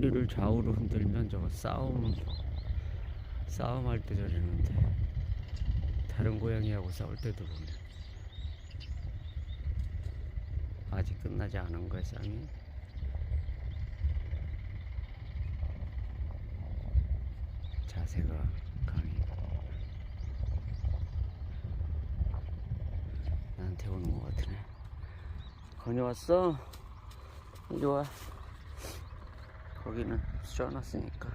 좌우로 흔들면 저거 싸움 싸움할 때 저러는데 다른 고양이하고 싸울 때도 보면 아직 끝나지 않은 거야 싸움이? 자세가 강해. 나한테 오는 것 같으네. 건이 왔어? 이리 와 거기는 쏘놨으니까.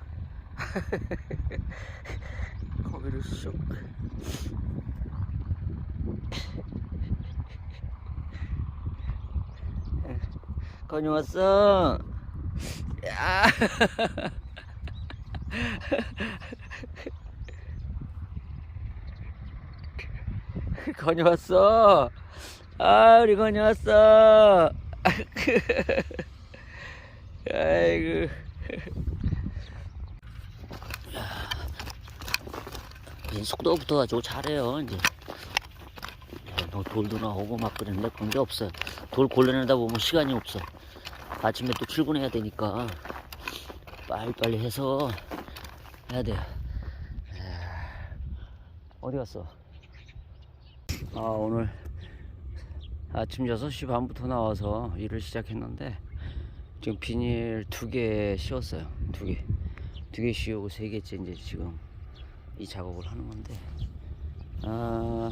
거기를 쑥 건이 왔어. 야. 건이 왔어. 아 우리 건이 왔어. 아이고 속도부터 가지고 잘해요 이제. 야, 너 돌도 나오고 막 그랬는데 그런 게 없어요 돌 골라내다 보면 시간이 없어. 아침에 또 출근해야 되니까 빨리빨리 해서 해야 돼요. 어디 갔어? 아 오늘 아침 6시 반부터 나와서 일을 시작했는데 지금 비닐 두 개 씌웠어요. 두 개 두 개 씌우고 세 개째 이제 지금 이 작업을 하는 건데. 아,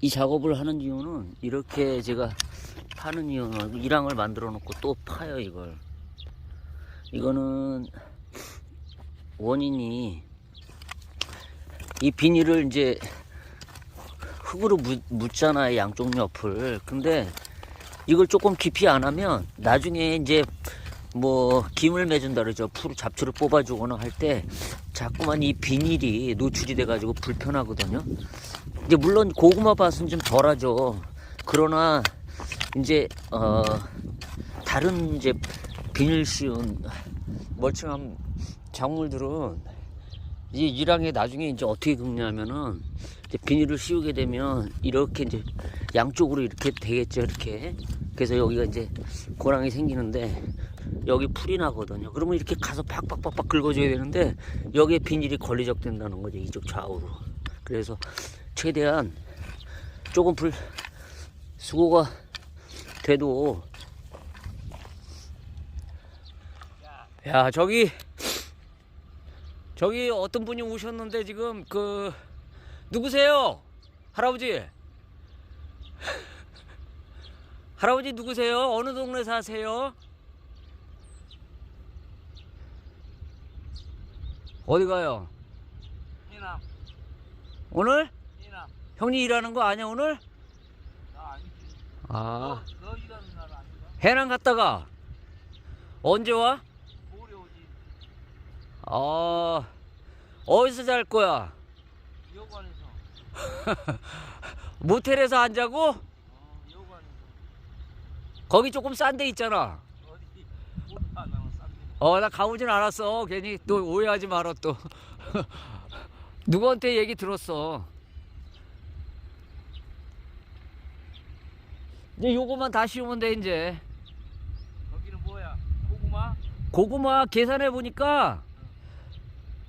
이 작업을 하는 이유는 이렇게 제가 파는 이유는 이랑을 만들어 놓고 또 파요 이걸. 이거는 원인이 이 비닐을 이제 흙으로 묻, 묻잖아요 양쪽 옆을. 근데 이걸 조금 깊이 안 하면 나중에 이제 뭐 김을 매준다 그러죠. 풀 잡초를 뽑아주거나 할 때 자꾸만 이 비닐이 노출이 돼가지고 불편하거든요. 이제 물론 고구마 밭은 좀 덜하죠. 그러나 이제 어 다른 이제 비닐 씌운 멀쩡한 작물들은 이 유랑에 나중에 이제 어떻게 긁냐면은 이제 비닐을 씌우게 되면 이렇게 이제 양쪽으로 이렇게 되겠죠 이렇게. 그래서 여기가 이제 고랑이 생기는데 여기 풀이 나거든요. 그러면 이렇게 가서 팍팍팍팍 긁어줘야 되는데 여기에 비닐이 걸리적된다는 거죠 이쪽 좌우로. 그래서 최대한 조금 불 수고가 돼도. 야 저기 저기 어떤 분이 오셨는데 지금 그 누구세요? 할아버지? 할아버지 누구세요? 어느 동네 사세요? 어디 가요? 이남, 오늘? 이남. 형님 일하는 거 아니야 오늘? 나 아니지. 아 너, 너 일하는 날 아닌가? 해남 갔다가 언제 와? 어 어디서 잘 거야? 여관에서. 모텔에서 안 자고? 어, 여관에서. 거기 조금 싼 데 있잖아 어디? 싼데. 어 나 가보진 않았어 괜히 또 오해하지 말어 또 누구한테 얘기 들었어 이제 요거만 다 씌우면 돼 이제 거기는 뭐야? 고구마? 고구마 계산해 보니까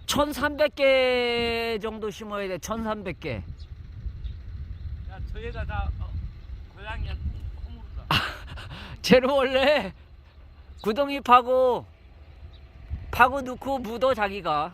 1300개 정도 심어야 돼 1300개 야, 저희가 다 어, 고양이한테 허물다. 쟤는 원래 구덩이 파고 파고 넣고 묻어 자기가